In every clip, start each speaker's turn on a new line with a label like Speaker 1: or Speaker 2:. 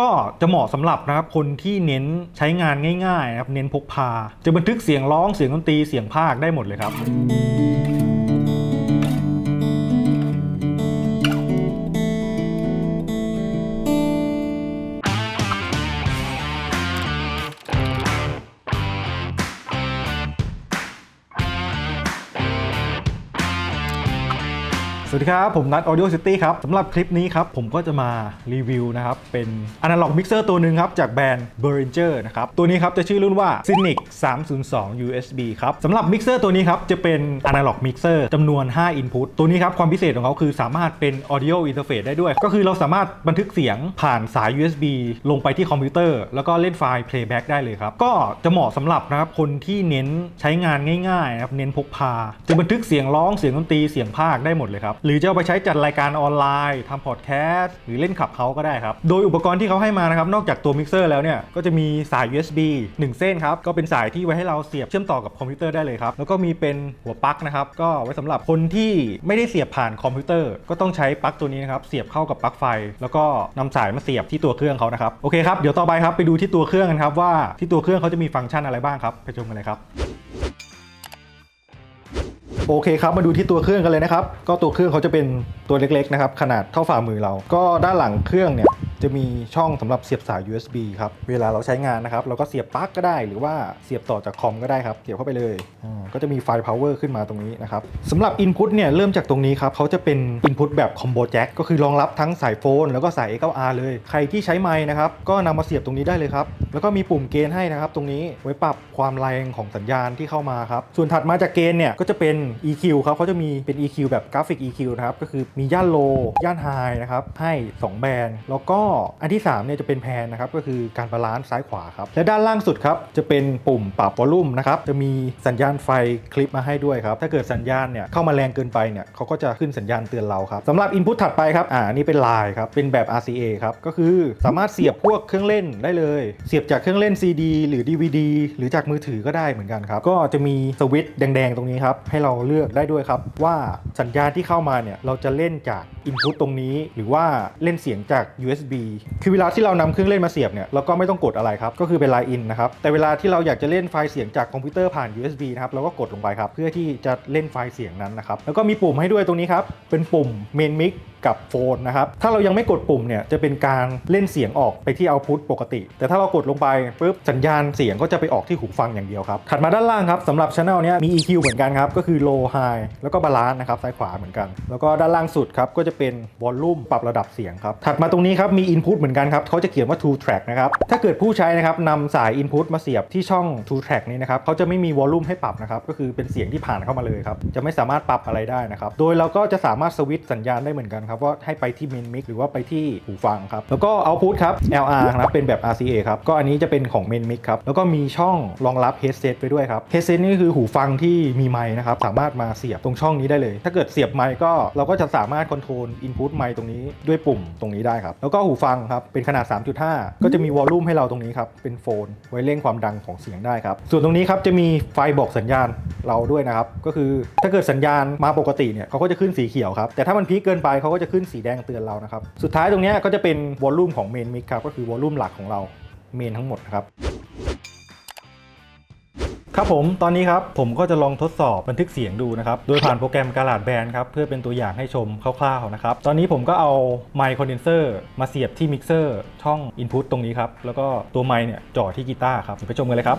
Speaker 1: ก็จะเหมาะสำหรับนะครับคนที่เน้นใช้งานง่ายๆนะครับเน้นพกพา จะบันทึกเสียงร้องเสียงดนตรีเสียงภาคได้หมดเลยครับ สวัสดีครับ ผมนัท Audio City ครับสำหรับคลิปนี้ครับ ผมก็จะมารีวิวนะครับ เป็น Analog Mixer ตัวหนึ่งครับ จากแบรนด์ Behringer นะครับ ตัวนี้ครับ จะชื่อรุ่นว่า Cynic 302 USB ครับสำหรับมิกเซอร์ตัวนี้ครับ จะเป็น Analog Mixer จำนวน 5 Input ตัวนี้ครับ ความพิเศษของเขาคือสามารถเป็น Audio Interface ได้ด้วย ก็คือเราสามารถบันทึกเสียงผ่านสาย USB ลงไปที่คอมพิวเตอร์ แล้วก็เล่นไฟล์ Playback ได้เลยครับก็จะเหมาะสำหรับนะครับคนที่เน้นใช้งานง่ายๆนะครับเน้นพกพาจะบันทึกเสียงร้องเสียงดนตรีเสียงภาคได้หมดเลยครับหรือจะเอาไปใช้จัดรายการออนไลน์ทำพอดแคสต์หรือเล่นขับเขาก็ได้ครับ โดยอุปกรณ์ที่เขาให้มานะครับ นอกจากตัวมิกเซอร์แล้วเนี่ย ก็จะมีสาย USB 1 เส้นครับ ก็เป็นสายที่ไว้ให้เราเสียบเชื่อมต่อกับคอมพิวเตอร์ได้เลยครับ แล้วก็มีเป็นหัวปลั๊กนะครับ ก็ไว้สำหรับคนที่ไม่ได้เสียบผ่านคอมพิวเตอร์ ก็ต้องใช้ปลั๊กตัวนี้นะครับเสียบเข้ากับปลั๊กไฟ แล้วก็นำสายมาเสียบที่ตัวเครื่องเขานะครับโอเคครับเดี๋ยวต่อไปครับไปดูที่ตัวเครื่องกันครับว่าที่ตัวเครื่องเขาจะมีฟังก์ชันอะไรบ้างครับไปชมกันเลยครับ โอเคครับ มาดูที่ตัวเครื่องกันเลยนะครับ ก็ตัวเครื่องเขาจะเป็นตัวเล็กๆนะครับ ขนาดเท่าฝ่ามือเรา ก็ด้านหลังเครื่องเนี่ย จะมีช่องสำหรับเสียบสาย USB ครับ เวลาเราใช้งานนะครับ เราก็เสียบปลั๊กก็ได้ หรือว่าเสียบต่อจากคอมก็ได้ครับ เสียบเข้าไปเลย ก็จะมีไฟ power ขึ้นมาตรงนี้นะครับสำหรับ input เนี่ยเริ่มจากตรงนี้ครับเขาจะเป็น input แบบ combo jack ก็คือรองรับทั้งสายโฟน แล้วก็สาย A9R เลย ใครที่ใช้ไมค์นะครับ ก็นำมาเสียบตรงนี้ได้เลยครับ แล้วก็มีปุ่มเกณฑ์ให้นะครับ ตรงนี้ไว้ปรับความแรงของสัญญาณที่เข้ามาครับ ส่วนถัดมาจากเกณฑ์เนี่ยก็จะเป็น EQ ครับเขาจะมีเป็น EQ แบบกราฟิก EQ นะครับ ก็คือมีย่านโลย่านไฮนะครับ ให้ 2 แบนด์แล้วก็อันที่3เนี่ยจะเป็นแพนนะครับก็คือการบาลานซ์ซ้ายขวาครับและด้านล่างสุดครับจะเป็นปุ่มปรับวอลลุ่มนะครับจะมีสัญญาณไฟคลิปมาให้ด้วยครับถ้าเกิดสัญญาณเนี่ยเข้ามาแรงเกินไปเนี่ยเขาก็จะขึ้นสัญญาณเตือนเราครับสำหรับ Input ถัดไปครับอ่านี่เป็นไลน์ครับเป็นแบบ RCA ครับก็คือสามารถเสียบพวกเครื่องเล่นได้เลย เสียบจากเครื่องเล่น CD หรือ DVD หรือจากมือถือก็ได้เหมือนกันครับก็จะมีสวิตช์แดงๆ ตรงนี้ครับให้เราเลือกได้ด้วยครับว่าสัญญาณที่เข้ามาเนี่ยเราจะเล่นจาก Input ตรงนี้ หรือว่าเล่นเสียงจาก USB คือเวลาที่เรานำเครื่องเล่นมาเสียบเนี่ยเราก็ไม่ต้องกดอะไรครับก็คือเป็น Line in นนะครับแต่เวลาที่เราอยากจะเล่นไฟล์เสียงจากคอมพิวเตอร์ผ่าน USB นะครับเราก็กดลงไปครับเพื่อที่จะเล่นไฟล์เสียงนั้นนะครับแล้วก็มีปุ่มให้ด้วยตรงนี้ครับเป็นปุ่ม Main Mic กับโฟนนะครับ ถ้าเรายังไม่กดปุ่มเนี่ยจะเป็นการเล่นเสียงออกไปที่เอาพุตปกติ แต่ถ้าเรากดลงไปปุ๊บสัญญาณเสียงก็จะไปออกที่หูฟังอย่างเดียวครับ ถัดมาด้านล่างครับสำหรับช anel เนี้ยมี EQ เหมือนกันครับ ก็คือ low high แล้วก็ balance นะครับซ้ายขวาเหมือนกัน แล้วก็ด้านล่างสุดครับก็จะเป็น volume ปรับระดับเสียงครับ ถัดมาตรงนี้ครับมี input เหมือนกันครับเขาจะเขียนว่า two track นะครับ ถ้าเกิดผู้ใช้นะครับนำสาย input มาเสียบที่ช่อง two track นี้นะครับเขาจะไม่มี volume ให้ปรับนะครับ ก็คือเป็นเสียงที่ผ่านเข้ามาเลยครับ จะไม่สามารถปรับอะไรได้นะครับ โดยเราก็จะสามารถสวิตช์สัญญาณได้เหมือนกันครับ ว่าให้ไปที่ main mic หรือว่าไปที่หูฟังครับ แล้วก็ output ครับ LR นะเป็นแบบ RCA ครับ ก็อันนี้จะเป็นของ main mic ครับ แล้วก็มีช่องรองรับ headset ไปด้วยครับ headset นี่คือหูฟังที่มีไมค์นะครับ สามารถมาเสียบตรงช่องนี้ได้เลย ถ้าเกิดเสียบไมค์ก็เราก็จะสามารถคอนโทรล input ไมค์ตรงนี้ด้วยปุ่มตรงนี้ได้ครับ แล้วก็หูฟังครับเป็นขนาด 3.5 ก็จะมีวอลลุ่มให้เราตรงนี้ครับเป็นโฟน ไว้เร่งความดังของเสียงได้ครับ ส่วนตรงนี้ครับจะมีไฟบอกสัญญาณเราด้วยนะครับ ก็คือถ้าเกิดสัญญาณมาปกติเนี่ยเขาก็จะขึ้นสีเขียวครับ แต่ถ้ามันพีคเกินไปเขาก็จะขึ้นสีแดงเตือนเรานะครับ สุดท้ายตรงเนี้ยก็จะเป็นวอลลุ่มของเมนมิกครับก็คือวอลลุ่มหลักของเราเมนทั้งหมดนะครับ ครับผม ตอนนี้ครับผมก็จะลองทดสอบบันทึกเสียงดูนะครับ โดยผ่านโปรแกรมกาลาดแบนครับ เพื่อเป็นตัวอย่างให้ชมคร่าวๆนะครับ ตอนนี้ผมก็เอาไมค์คอนเดนเซอร์มาเสียบที่มิกเซอร์ช่อง Input ตรงนี้ครับ แล้วก็ตัวไมค์เนี่ยจ่อที่กีตาร์ครับไปชมกันเลยครับ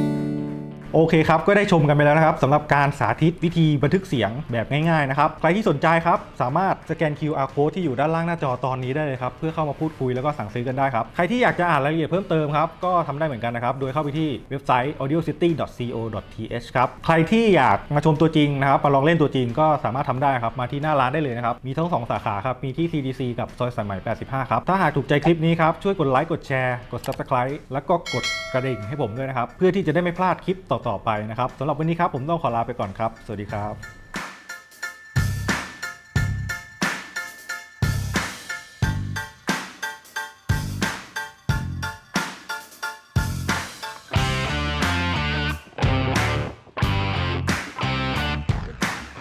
Speaker 1: โอเคครับ ก็ได้ชมกันไปแล้วนะครับสำหรับการสาธิตวิธีบันทึกเสียงแบบง่ายๆนะครับ ใครที่สนใจครับ สามารถสแกน QR code ที่อยู่ด้านล่างหน้าจอตอนนี้ได้เลยครับ เพื่อเข้ามาพูดคุยแล้วก็สั่งซื้อกันได้ครับ ใครที่อยากจะอ่านรายละเอียดเพิ่มเติมครับ ก็ทำได้เหมือนกันนะครับ โดยเข้าไปที่เว็บไซต์ audiocity.co.th ครับ ใครที่อยากมาชมตัวจริงนะครับมาลองเล่นตัวจริงก็สามารถทำได้ครับ มาที่หน้าร้านได้เลยนะครับ มีทั้งสองสาขาครับ มีที่ CDC กับซอยสายใหม่ 85 ครับ ถ้าหากถูกใจคลิปนี้ครับช่วยกดไลค์กดแชร์กด Subscribe แล้วก็กดกระดิ่งให้ผมด้วยนะครับเพื่อที่จะได้ไม่พลาดคลิปต่อๆไปนะครับสำหรับวันนี้ครับผมต้องขอลาไปก่อนครับ สวัสดีครับ